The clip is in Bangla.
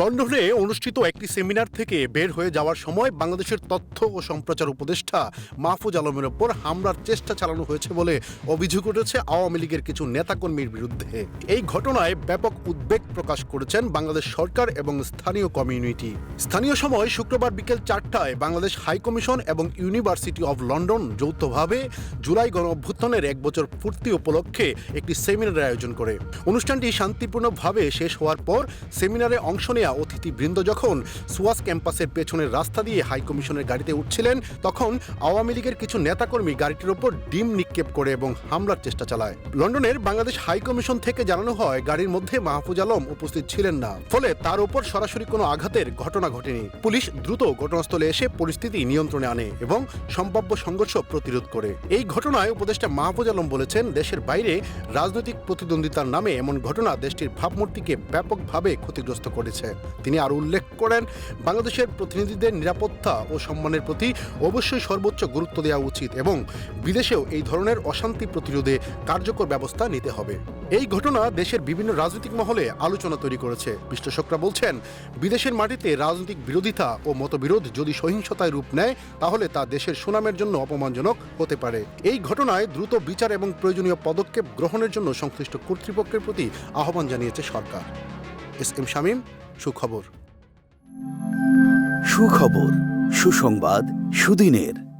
লন্ডনে অনুষ্ঠিত একটি সেমিনার থেকে বের হয়ে যাওয়ার সময় বাংলাদেশের তথ্য ও সম্প্রচার উপদেষ্টা মাহফুজ আলমের ওপর হামলার চেষ্টা চালানো হয়েছে বলে অভিযোগ উঠেছে আওয়ামী লীগের কিছু নেতাকর্মীর বিরুদ্ধে। এই ঘটনায় ব্যাপক উদ্বেগ প্রকাশ করেছেন বাংলাদেশ সরকার এবং স্থানীয় কমিউনিটি। স্থানীয় সময় শুক্রবার বিকেল চারটায় বাংলাদেশ হাইকমিশন এবং ইউনিভার্সিটি অব লন্ডন যৌথভাবে জুলাই গণ অভ্যুত্থানের এক বছর পূর্তি উপলক্ষে একটি সেমিনারের আয়োজন করে। অনুষ্ঠানটি শান্তিপূর্ণভাবে শেষ হওয়ার পর সেমিনারে অংশ নেওয়া অতিথিবৃন্দ যখন সুয়াস ক্যাম্পাসের পেছনের রাস্তা দিয়ে হাইকমিশনের গাড়িতে উঠছিলেন, তখন আওয়ামী লীগের কিছু নেতাকর্মী গাড়িটির ওপর ডিম নিক্ষেপ করে এবং হামলার চেষ্টা চালায়। লন্ডনের বাংলাদেশ হাইকমিশন থেকে জানানো হয়, গাড়ির মধ্যে মাহফুজ আলম উপস্থিত ছিলেন না। ফলে তার উপর সরাসরি কোনো আঘাতের ঘটনা ঘটেনি। পুলিশ দ্রুত ঘটনাস্থলে এসে পরিস্থিতি নিয়ন্ত্রণে আনে এবং সম্ভাব্য সংঘর্ষ প্রতিরোধ করে। এই ঘটনায় উপদেষ্টা মাহফুজ আলম বলেছেন, দেশের বাইরে রাজনৈতিক প্রতিদ্বন্দ্বিতার নামে এমন ঘটনা দেশটির ভাবমূর্তিকে ব্যাপকভাবে ক্ষতিগ্রস্ত করেছে। তিনি আরও উল্লেখ করেন, বাংলাদেশের প্রতিনিধিদের নিরাপত্তা ও সম্মানের প্রতি অবশ্যই সর্বোচ্চ গুরুত্ব দেওয়া উচিত এবং বিদেশেও এই ধরনের অশান্তি প্রতিরোধে কার্যকর ব্যবস্থা নিতে হবে। এই ঘটনা দেশের বিভিন্ন রাজনৈতিক মহলে আলোচনা তৈরি করেছে। বিশ্লেষকরা বলছেন, বিদেশের মাটিতে রাজনৈতিক বিরোধিতা ও মতবিরোধ যদি সহিংসতায় রূপ নেয়, তাহলে তা দেশের সুনামের জন্য অপমানজনক হতে পারে। এই ঘটনায় দ্রুত বিচার এবং প্রয়োজনীয় পদক্ষেপ গ্রহণের জন্য সংশ্লিষ্ট কর্তৃপক্ষের প্রতি আহ্বান জানিয়েছে সরকার। এস এম শামীম সুখবর। সুখবর সুসংবাদ সুদিনের।